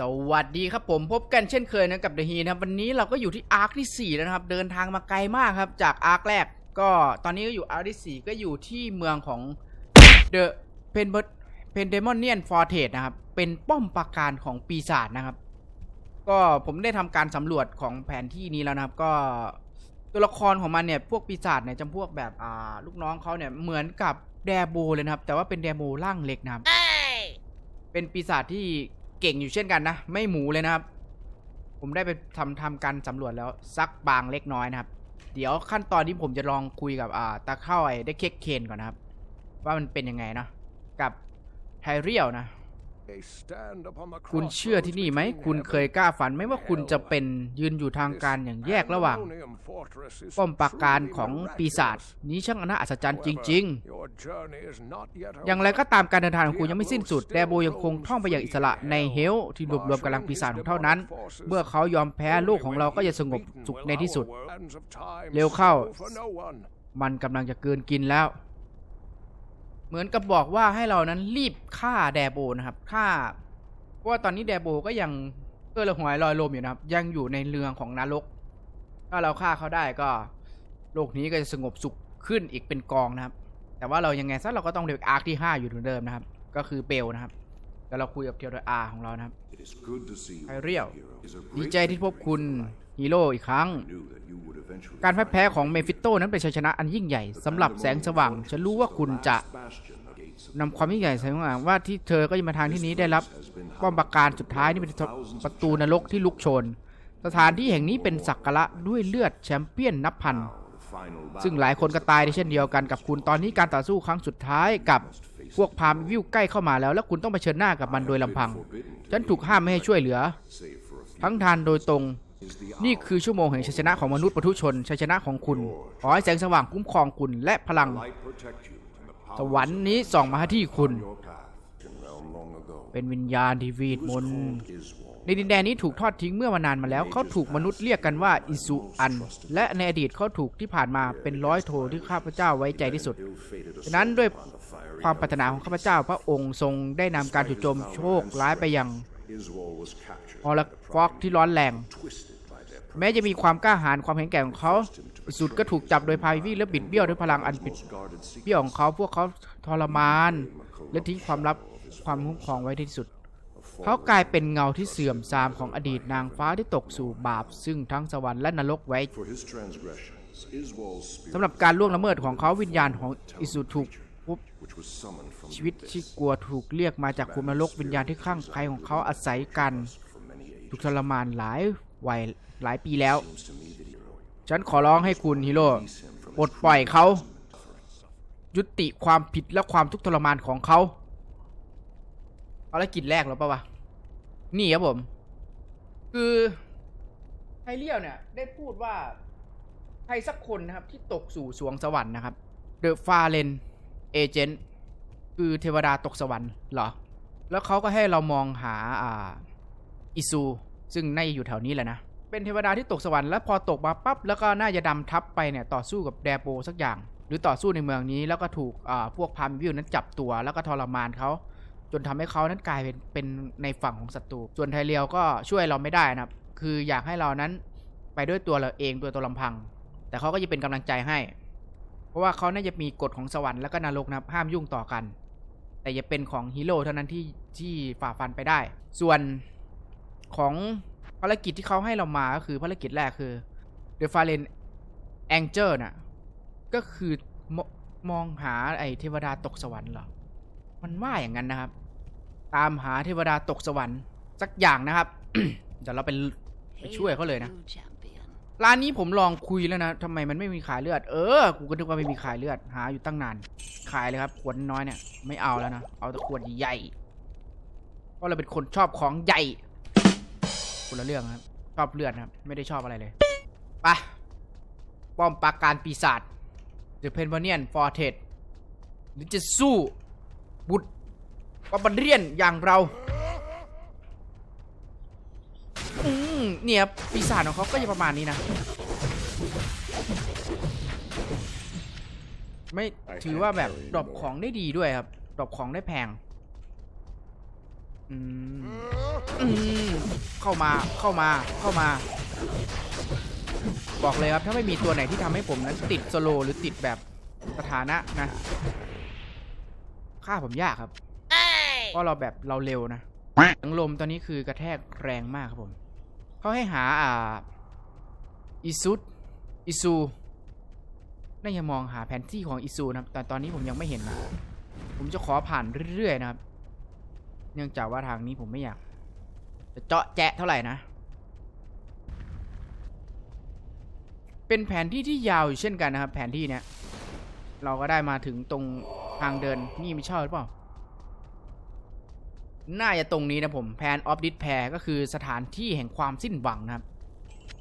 สวัสดีครับผมพบกันเช่นเคยนะกับเดอะฮีนะครับวันนี้เราก็อยู่ที่อาร์คที่4แล้วนะครับ เดินทางมาไกลมากครับ จากอาร์คแรก ก็ตอนนี้ก็อยู่อาร์คที่4ก็อยู่ที่เมืองของเดอะเพนเพนเดมอนเนียนฟอร์เทสนะครับ เป็นป้อมปราการของปีศาจนะครับ ก็ผมได้ทำการสำรวจของแผนที่นี้แล้วนะครับ ก็ตัวละครของมันเนี่ยพวกปีศาจเนี่ยจำพวกแบบอ่าลูกน้องเขาเนี่ยเหมือนกับแดโบเลยนะครับ แต่ว่าเป็นแดโบร่างเล็กนะครับเป็นปีศาจที่ เก่งอยู่เช่นกันนะ ไม่หมูเลยนะครับ ผมได้ไปทำทำการสำรวจแล้วซักบางเล็กน้อยนะครับ เดี๋ยวขั้นตอนนี้ผมจะลองคุยกับอ่าตาเข้าไอ้ได้เค้กเคนก่อนนะครับ ว่ามันเป็นยังไงนะกับไทเรียลนะ คุณเชื่อที่นี่ไหม คุณเคยกล้าฝันไหมว่าคุณจะเป็นยืนอยู่ทางการอย่างแยกระหว่าง ป้อมปราการของปีศาจนี้ช่างน่าอัศจรรย์จริง ๆ อย่างไรก็ตามการเดินทางของคุณยังไม่สิ้นสุด แดโบยังคงท่องไปอย่างอิสระในเฮลที่รวบรวมกำลังปีศาจของเท่านั้น เมื่อเขายอมแพ้โลกของเราก็จะสงบสุขในที่สุด เร็วเข้า มันกำลังจะเกินกินแล้ว เหมือนกับบอกว่าให้เรานั้นรีบฆ่าแดโบนะครับฆ่าเพราะว่าตอนนี้แดโบก็ยังเออระหวยลอยลมอยู่นะครับ ยังอยู่ในเรืองของนรก ถ้าเราฆ่าเขาได้ก็ โลกนี้ก็จะสงบสุขขึ้นอีกเป็นกองนะครับ แต่ว่าเรายังไงซะเราก็ต้องเลือกอาร์คที่ 5 อยู่เหมือนเดิมนะครับ ก็คือเบลนะครับแล้วเราคุยกับเทียวดอาของเรานะครับไอเรียลดีใจที่พบคุณ ฮีโร่อีกครั้ง การพ่ายแพ้ของเมฟิโตนั้นเป็นชัยชนะอันยิ่งใหญ่สำหรับแสงสว่าง ฉันรู้ว่าคุณจะนำความยิ่งใหญ่แสงสว่างว่าที่เธอก็จะมาทางที่นี้ได้รับป้อมปราการสุดท้ายนี่เป็นประตูนรกที่ลุกโชน สถานที่แห่งนี้เป็นสักการะด้วยเลือดแชมเปี้ยนนับพันซึ่งหลายคนก็ตายในเช่นเดียวกันกับคุณตอนนี้การต่อสู้ครั้งสุดท้ายกับพวกพรามวิวใกล้เข้ามาแล้ว และคุณต้องเผชิญหน้ากับมันโดยลำพัง ฉันถูกห้ามไม่ให้ช่วยเหลือ ทั้งทานโดยตรง นี่คือชั่วโมงแห่งชัยชนะของมนุษย์ปทุชนชัยชนะของคุณ ขอให้แสงสว่างคุ้มครองคุณและพลัง สวรรค์นี้ส่องมาที่คุณ เป็นวิญญาณที่วีดมนในดินแดนนี้ถูกทอดทิ้งเมื่อมานานมาแล้ว เขาถูกมนุษย์เรียกกันว่าอิสุอัน และในอดีตเขาถูกที่ผ่านมาเป็นร้อยโทที่ข้าพเจ้าไว้ใจที่สุดฉะนั้นด้วยความปรารถนาของข้าพเจ้าพระองค์ทรงได้นำการจู่โจมโชคร้ายไปยัง ฮอลฟอกที่ร้อนแรง แม้จะมีความกล้าหาญความแข็งแกร่งของเขาที่สุดก็ถูกจับโดยพาวิและบิดเบี้ยวด้วยพลังอันบิดเบี้ยวของเขาพวกเขาทรมาน และทิ้งความลับความคุ้มครองไว้ที่สุด เขากลายเป็นเงาที่เสื่อมทรามของอดีตนางฟ้าที่ตกสู่บาป ซึ่งทั้งสวรรค์และนรกไว้สำหรับการล่วงละเมิดของเขาวิญญาณของอิสุถูก พบชีวิตที่กลัวถูกเรียกมาจากภูมินรกวิญญาณที่ข้างใครของเขาอาศัยกัน ถูกทรมานหลายวัยหลายปีแล้ว ฉันขอร้องให้คุณฮีโร่ปลดปล่อยเขา ยุติความผิดและความทุกข์ทรมานของเขาภารกิจแรกแล้วปะวะ นี่ครับผม คือไทเรียวเนี่ย ได้พูดว่า ใครสักคนนะครับที่ตกสู่สวงสวรรค์นะครับ The f a r e n Agent คือเทวดาตกสวรรค์เหรอ แล้วเขาก็ให้เรามองหาอ่าอิซู ซึ่งน่าจะอยู่แถวนี้แหละนะ เป็นเทวดาที่ตกสวรรค์แล้วพอตกมาปั๊บแล้วก็น่าจะดำทับไปเนี่ยต่อสู้กับแดโปสักอย่าง หรือต่อสู้ในเมืองนี้แล้วก็ถูกอ่าพวกพามวิวนั้นจับตัวแล้วก็ทรมานเขาจนทำให้เขานั้นกลายเป็นเป็นในฝั่งของศัตรู ส่วนไทเรียวก็ช่วยเราไม่ได้นะครับ คืออยากให้เรานั้นไปด้วยตัวเราเองตัวตัวลำพัง แต่เขาก็จะเป็นกำลังใจให้ ราะว่าเขาน่าจะมีกฎของสวรรค์แล้วก็นรกนะครับห้ามยุ่งต่อกัน แต่จะเป็นของฮีโร่เท่านั้นที่ที่ฝ่าฟันไปได้ ส่วนของภารกิจที่เขาให้เรามาก็คือภารกิจแรกคือ The Fallen Angel น่ะก็คือมมองหาไอ้เทวดาตกสวรรค์เหรอ มันว่าอย่างนั้นนะครับ ตามหาเทวดาตกสวรรค์สักอย่างนะครับ เดี๋ยวเราไปไปช่วยเขาเลยนะ ร้านนี้ผมลองคุยแล้วนะทำไมมันไม่มีขายเลือด เออ กูก็นึกว่าไม่มีขายเลือด หาอยู่ตั้งนาน ขายเลยครับ ขวดน้อยเนี่ย ไม่เอาแล้วนะ เอาแต่ขวดใหญ่ เพราะเราเป็นคนชอบของใหญ่ คนละเรื่องครับ ชอบเลือดครับ ไม่ได้ชอบอะไรเลย ไป ป้อมปราการปีศาจ The p e n v a n i a n f o r t r e s s หรือจะสู้ บุตรปาบันเรียนอย่างเรา อืม เนี่ยปีศาจของเขาก็จะประมาณนี้นะ ไม่ถือว่าแบบดรอปของได้ดีด้วยครับดรอปของได้แพง อืมอืมเข้ามาเข้ามาเข้ามา บอกเลยครับถ้าไม่มีตัวไหนที่ทำให้ผมนั้นติดสโลว์หรือติดแบบสถานะนะฆ่าผมยากครับเพราะเราแบบเราเร็วนะทังลมตอนนี้คือกระแทกแรงมากครับผม เขาให้หาอ่าอิซุดอิซูน่าจะมองหาแผนที่ของอิซูนะครับ แต่ตอนนี้ผมยังไม่เห็นนะผมจะขอผ่านเรื่อยๆนะครับ เนื่องจากว่าทางนี้ผมไม่อยาก จะเจาะแจะเท่าไหร่นะ เป็นแผนที่ที่ยาวอยู่เช่นกันนะครับ แผนที่เนี้ยเราก็ได้มาถึงตรงทางเดินนี่ไม่ใช่หรือเปล่า น่าจะตรงนี้นะผมแพนออฟดิสแพรก็คือสถานที่แห่งความสิ้นหวังนะครับ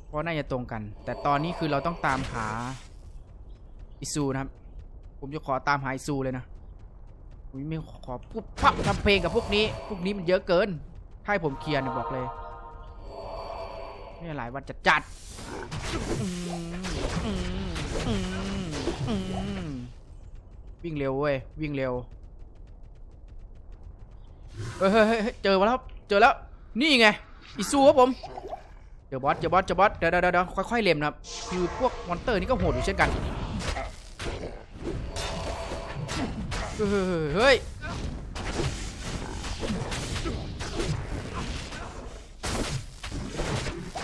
เพราะน่าจะตรงกัน แต่ตอนนี้คือเราต้องตามหาอิซูนะครับ ผมจะขอตามหาอิซูเลยนะผมไม่ขอพูดพับทำเพลงกับพวกนี้ พวกนี้มันเยอะเกินถ้าให้ผมเคลียร์เนี่ยบอกเลยนี่หลายวันจัดจัดวิ่งเร็วเว้ยวิ่งเร็ว เฮ้ยเฮ้ยเฮ้ยเจอมาแล้วเจอแล้วนี่ไงอีซูครับผมเจอบอสเจอบอสเจอบอสเดี๋ยวเดี๋ยวเดี๋ยวค่อยๆเล็มนะครับคือพวกมอนเตอร์นี่ก็โหดอยู่เช่นกันเฮ้ยเฮ้ยเฮ้ย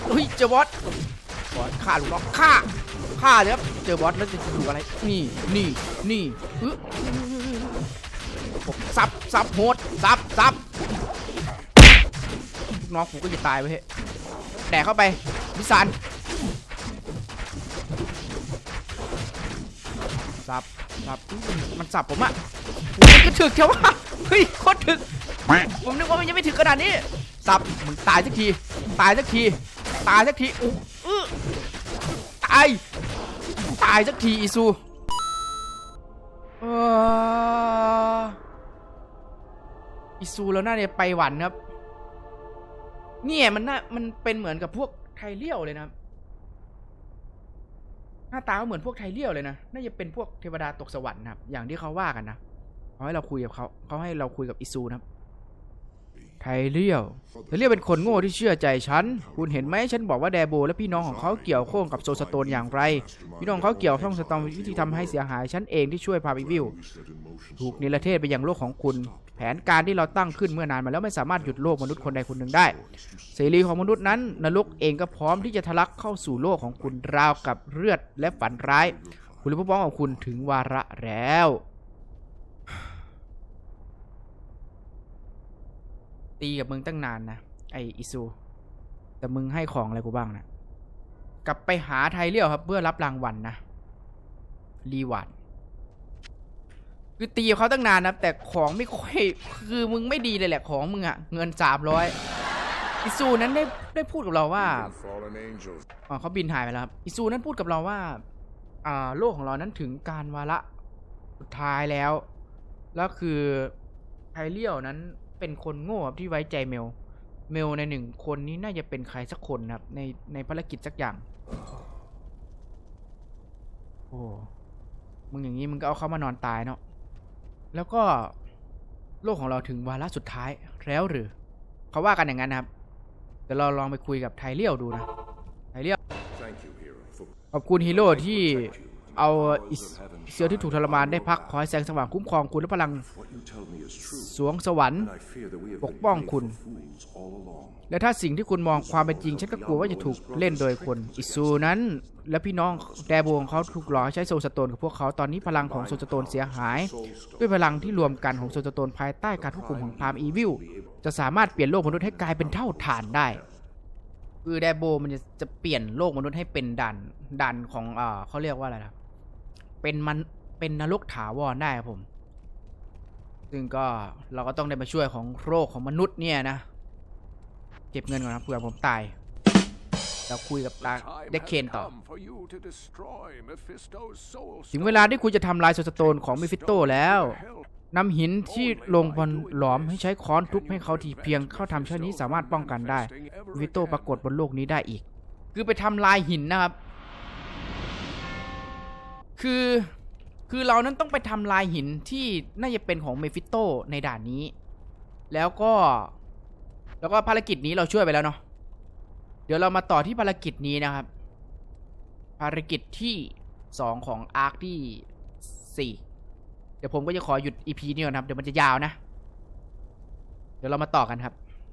เฮ้ยเจอบอสบอสฆ่าลูกน้องฆ่าฆ่าเลยครับเจอบอสแล้วจะถูกอะไรนี่นี่นี่เออ ซับซับโหดซับซับลูกน้องผมก็จะตายไปเฮ้ยแดกเข้าไปวิสานซับซับมันสับผมอะมันก็ถึกเชียววะเฮ้ยโคตรถึกผมนึกว่ามันยังไม่ถึงขนาดนี้สับมึงตายสักที ตายสักที ตายสักทีอู้อตาย ตายสักทีอีซูเออ อีซูแล้วน่าจะไปหวันครับ เนี่ยมันน่ามันเป็นเหมือนกับพวกไทเลี้ยวเลยนะหน้าตาเหมือนพวกไทเลี้ยวเลยนะน่าจะเป็นพวกเทวดาตกสวรรค์นะครับอย่างที่เขาว่ากันนะเขาให้เราคุยกับเขาเขาให้เราคุยกับอิซูนะครับไทเลี้ยวไทเลี้ยวเป็นคนโง่ที่เชื่อใจฉัน คุณเห็นไหมฉันบอกว่าแดโบ และพี่น้องของเขาเกี่ยวข้องกับโซสโตนอย่างไร พี่น้องเขาเกี่ยวข้องสโตนวิธีทำให้เสียหาย ฉันเองที่ช่วยพาไปวิว ถูกนิรเทศไปยังโลกของคุณ ผนการที่เราตั้งขึ้นเมื่อนานมาแล้วไม่สามารถหยุดโลกมนุษย์คนใดคนหนึ่งได้ เสรีของมนุษย์นั้น นรกเองก็พร้อมที่จะทะลักเข้าสู่โลกของคุณราวกับเลือดและฝันร้าย คุณและผู้พ้องของคุณถึงวาระแล้วตีกับมึงตั้งนานนะไออิซู แต่มึงให้ของอะไรกูบ้างนะกลับไปหาไทยเลี้ยวครับ เพื่อรับรางวัลนะรีวาร์ด คือตีกับเขาตั้งนานนะแต่ของไม่ค่อยคือมึงไม่ดีเลยแหละของมึงอะเงินสามร้อยอิซูนั้นได้ได้พูดกับเราว่าอ๋อเขาบินหายไปแล้วครับอิซูนั้นพูดกับเราว่าอ่าโลกของเรานั้นถึงการวาระสุดท้ายแล้ว แล้วคือไทเลียวนั้นเป็นคนโง่ครับที่ไว้ใจเมล เมลในหนึ่งคนนี้น่าจะเป็นใครสักคนนะครับ ในในภารกิจสักอย่าง โอ้ มึงอย่างนี้มึงก็เอาเขามานอนตายเนาะ แล้วก็โลกของเราถึงวาระสุดท้ายแล้วหรือเขาว่ากันอย่างนั้นนะครับเดี๋ยวเราลองไปคุยกับไทเลียวดูนะไทเลียว Thank you, hero, for ขอบคุณฮีโร่ที่ เอาอิสเซียวที่ถูกทรมานได้พักขอให้แสงสว่างคุ้มครองคุณและพลังสวงสวรรค์ปกป้องคุณ และถ้าสิ่งที่คุณมองความเป็นจริง ฉันก็กลัวว่าจะถูกเล่นโดยคนอิซูนั้น และพี่น้องแดโบของเขาถูกหลอกใช้โซลสโตนกับพวกเขาตอนนี้พลังของโซลสโตนเสียหาย ด้วยพลังที่รวมกันของโซลสโตนภายใต้การควบคุมของพามอีวิลจะสามารถเปลี่ยนโลกมนุษย์ให้กลายเป็นเท่าฐานได้คือแดโบมันจะจะเปลี่ยนโลกมนุษย์ให้เป็นดันดันของเอ่อเขาเรียกว่าอะไรนะ เป็นมันเป็นนรกถาวรได้ครับผม ซึ่งก็เราก็ต้องได้มาช่วยของโรคของมนุษย์เนี่ยนะ เก็บเงินก่อนนะเผื่อผมตายเราคุยกับตา Time เด็ก has เคนต่อ come for you to destroy Mephisto's soul ถึงเวลาที่คุณจะทำลายโซลสโตนของมิฟิโตแล้วนำหินที่ลงบนหลอมให้ใช้ค้อนทุบให้เขาทีเพียงเข้าทำเช่นนี้สามารถป้องกันได้มิฟิโตปรากฏบนโลกนี้ได้อีก คือไปทำลายหินนะครับ คือคือเรานั้นต้องไปทำลายหินที่น่าจะเป็นของเมฟิโตในด่านนี้ แล้วก็ แล้วก็ภารกิจนี้เราช่วยไปแล้วเนาะเดี๋ยวเรามาต่อที่ภารกิจนี้นะครับ ภารกิจที่สองของอาร์คที่สี่เดี๋ยวผมก็จะขอหยุดอีพีนี้ก่อนนะครับ เดี๋ยวมันจะยาวนะ เดี๋ยวเรามาต่อกันครับ